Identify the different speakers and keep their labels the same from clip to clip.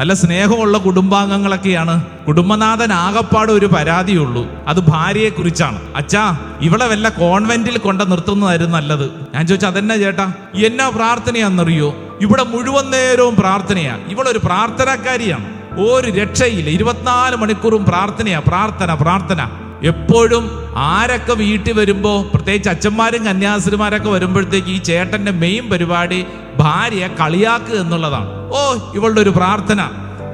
Speaker 1: നല്ല സ്നേഹമുള്ള കുടുംബാംഗങ്ങളൊക്കെയാണ്. കുടുംബനാഥൻ ആകപ്പാട് ഒരു പരാതിയുള്ളൂ. അത് ഭാര്യയെ കുറിച്ചാണ് അച്ഛാ ഇവളെ വല്ല കോൺവെന്റിൽ കൊണ്ട് നിർത്തുന്നതായിരുന്നു നല്ലത്. ഞാൻ ചോദിച്ചു അതെന്നെ ചേട്ടാ? എന്നാ പ്രാർത്ഥനയാന്നറിയോ ഇവിടെ മുഴുവൻ നേരവും പ്രാർത്ഥനയാ. ഇവളൊരു പ്രാർത്ഥനക്കാരിയാണ്. ഒരു രക്ഷയില്ല. ഇരുപത്തിനാല് മണിക്കൂറും പ്രാർത്ഥനയാ. പ്രാർത്ഥന പ്രാർത്ഥന. എപ്പോഴും ആരൊക്കെ വീട്ടിൽ വരുമ്പോ പ്രത്യേകിച്ച് അച്ഛന്മാരും കന്യാസ്ത്രീമാരൊക്കെ വരുമ്പോഴത്തേക്ക് ഈ ചേട്ടന്റെ മെയിൻ പരിപാടി ഭാര്യയെ കളിയാക്കുക എന്നുള്ളതാണ്. ഓ ഇവളുടെ ഒരു പ്രാർത്ഥന.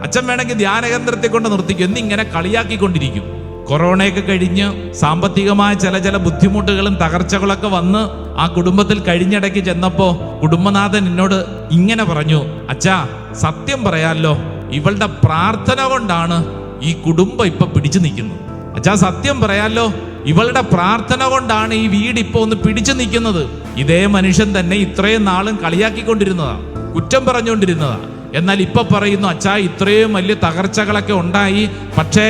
Speaker 1: അച്ഛൻ വേണമെങ്കിൽ ധ്യാനകേന്ദ്രത്തെ കൊണ്ട് നിർത്തിക്കും. എന്നിങ്ങനെ കളിയാക്കിക്കൊണ്ടിരിക്കും. കൊറോണയൊക്കെ കഴിഞ്ഞ് സാമ്പത്തികമായ ചില ചില ബുദ്ധിമുട്ടുകളും തകർച്ചകളൊക്കെ വന്ന് ആ കുടുംബത്തിൽ കഴിഞ്ഞിടയ്ക്ക് ചെന്നപ്പോ കുടുംബനാഥൻ എന്നോട് ഇങ്ങനെ പറഞ്ഞു അച്ഛാ സത്യം പറയാല്ലോ ഇവളുടെ പ്രാർത്ഥന കൊണ്ടാണ് ഈ കുടുംബം ഇപ്പൊ പിടിച്ചു നിൽക്കുന്നത്. അച്ഛാ സത്യം പറയാല്ലോ ഇവളുടെ പ്രാർത്ഥന കൊണ്ടാണ് ഈ വീട് ഇപ്പൊ ഒന്ന് പിടിച്ചു നിൽക്കുന്നത്. ഇതേ മനുഷ്യൻ തന്നെ ഇത്രയും നാളും കളിയാക്കിക്കൊണ്ടിരുന്നതാ. കുറ്റം പറഞ്ഞുകൊണ്ടിരുന്നതാണ് എന്നാൽ ഇപ്പൊ പറയുന്നു അച്ഛാ ഇത്രയും വലിയ തകർച്ചകളൊക്കെ ഉണ്ടായി. പക്ഷേ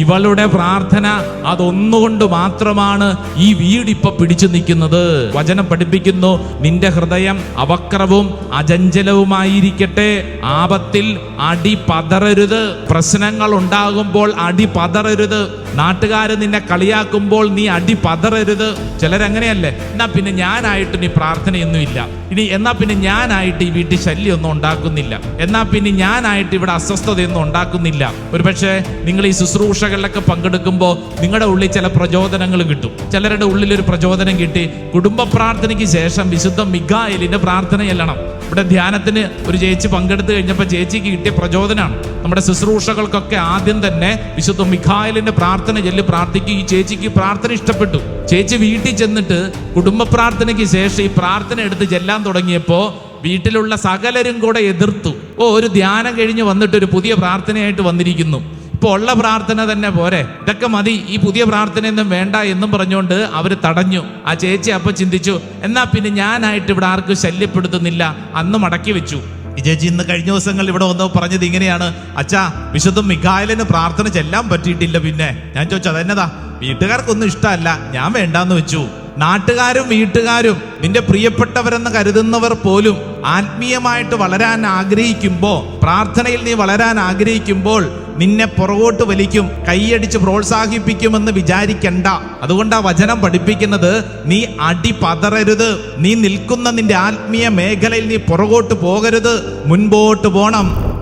Speaker 1: ഇവളുടെ പ്രാർത്ഥന അതൊന്നുകൊണ്ട് മാത്രമാണ് ഈ വീട് ഇപ്പൊ പിടിച്ചു നിൽക്കുന്നത്. വചനം പഠിപ്പിക്കുന്നു നിന്റെ ഹൃദയം അവക്രവും അജഞ്ചലവുമായിരിക്കട്ടെ ആപത്തിൽ അടി പതറരുത്. പ്രശ്നങ്ങൾ ഉണ്ടാകുമ്പോൾ അടി പതറരുത്. നാട്ടുകാര് നിന്നെ കളിയാക്കുമ്പോൾ നീ അടി പതറരുത്. ചിലരങ്ങനെയല്ലേ? എന്നാ പിന്നെ ഞാനായിട്ട് നീ പ്രാർത്ഥനയൊന്നുമില്ല ഇനി എന്നാ പിന്നെ ഞാനായിട്ട് ഈ വീട്ടിൽ ശല്യമൊന്നും ഉണ്ടാക്കുന്നില്ല. എന്നാ പിന്നെ ഞാനായിട്ട് ഇവിടെ അസ്വസ്ഥതയൊന്നും ഉണ്ടാക്കുന്നില്ല. ഒരുപക്ഷെ നിങ്ങൾ ഈ ശുശ്രൂഷകളിലൊക്കെ പങ്കെടുക്കുമ്പോൾ നിങ്ങളുടെ ഉള്ളിൽ ചില പ്രചോദനങ്ങൾ കിട്ടും. ചിലരുടെ ഉള്ളിൽ ഒരു പ്രചോദനം കിട്ടി. കുടുംബ പ്രാർത്ഥനയ്ക്ക് ശേഷം വിശുദ്ധ മിഗായലിന്റെ പ്രാർത്ഥന ചെല്ലണം ഇവിടെ ധ്യാനത്തിന് ഒരു ചേച്ചി പങ്കെടുത്തു കഴിഞ്ഞപ്പോൾ ചേച്ചിക്ക് കിട്ടിയ പ്രചോദനമാണ് നമ്മുടെ ശുശ്രൂഷകൾക്കൊക്കെ ആദ്യം തന്നെ വിശുദ്ധ മിഖായലിന്റെ പ്രാർത്ഥന ചൊല്ലി പ്രാർത്ഥിക്കും. ഈ ചേച്ചിക്ക് പ്രാർത്ഥന ഇഷ്ടപ്പെട്ടു. ചേച്ചി വീട്ടിൽ ചെന്നിട്ട് കുടുംബ പ്രാർത്ഥനയ്ക്ക് ശേഷം ഈ പ്രാർത്ഥന എടുത്ത് ചെല്ലാൻ തുടങ്ങിയപ്പോൾ വീട്ടിലുള്ള സകലരും കൂടെ എതിർത്തു. ഓ ഒരു ധ്യാനം കഴിഞ്ഞ് വന്നിട്ട് ഒരു പുതിയ പ്രാർത്ഥനയായിട്ട് വന്നിരിക്കുന്നു. ഇപ്പൊ ഉള്ള പ്രാർത്ഥന തന്നെ പോരെ. ഇതൊക്കെ മതി. ഈ പുതിയ പ്രാർത്ഥനയൊന്നും വേണ്ട എന്നും പറഞ്ഞുകൊണ്ട് അവർ തടഞ്ഞു. ആ ചേച്ചി അപ്പൊ ചിന്തിച്ചു എന്നാ പിന്നെ ഞാനായിട്ട് ഇവിടെ ആർക്കും ശല്യപ്പെടുത്തുന്നില്ല. അന്ന് മടക്കി വെച്ചു. ചേച്ചി ഇന്ന് കഴിഞ്ഞ ദിവസങ്ങൾ ഇവിടെ വന്നോ പറഞ്ഞത് ഇങ്ങനെയാണ്. അച്ഛാ വിശുദ്ധ മിഖായലിന് പ്രാർത്ഥന ചെല്ലാൻ പറ്റിയിട്ടില്ല പിന്നെ. ഞാൻ ചോദിച്ചു അതെന്നതാ? വീട്ടുകാർക്കൊന്നും ഇഷ്ടമല്ല. ഞാൻ വേണ്ടാന്ന് വെച്ചു. നാട്ടുകാരും വീട്ടുകാരും നിന്റെ പ്രിയപ്പെട്ടവരെന്ന് കരുതുന്നവർ പോലും ആത്മീയമായിട്ട് വളരാൻ ആഗ്രഹിക്കുമ്പോൾ പ്രാർത്ഥനയിൽ നീ വളരാൻ ആഗ്രഹിക്കുമ്പോൾ നിന്നെ പുറകോട്ട് വലിക്കും കൈയടിച്ച് പ്രോത്സാഹിപ്പിക്കുമെന്ന് വിചാരിക്കണ്ട. അതുകൊണ്ട് ആ വചനം പഠിപ്പിക്കുന്നത് നീ അടി പതറരുത് നീ നിൽക്കുന്ന നിന്റെ ആത്മീയ മേഖലയിൽ നീ പുറകോട്ട് പോകരുത് മുൻപോട്ട് പോണം.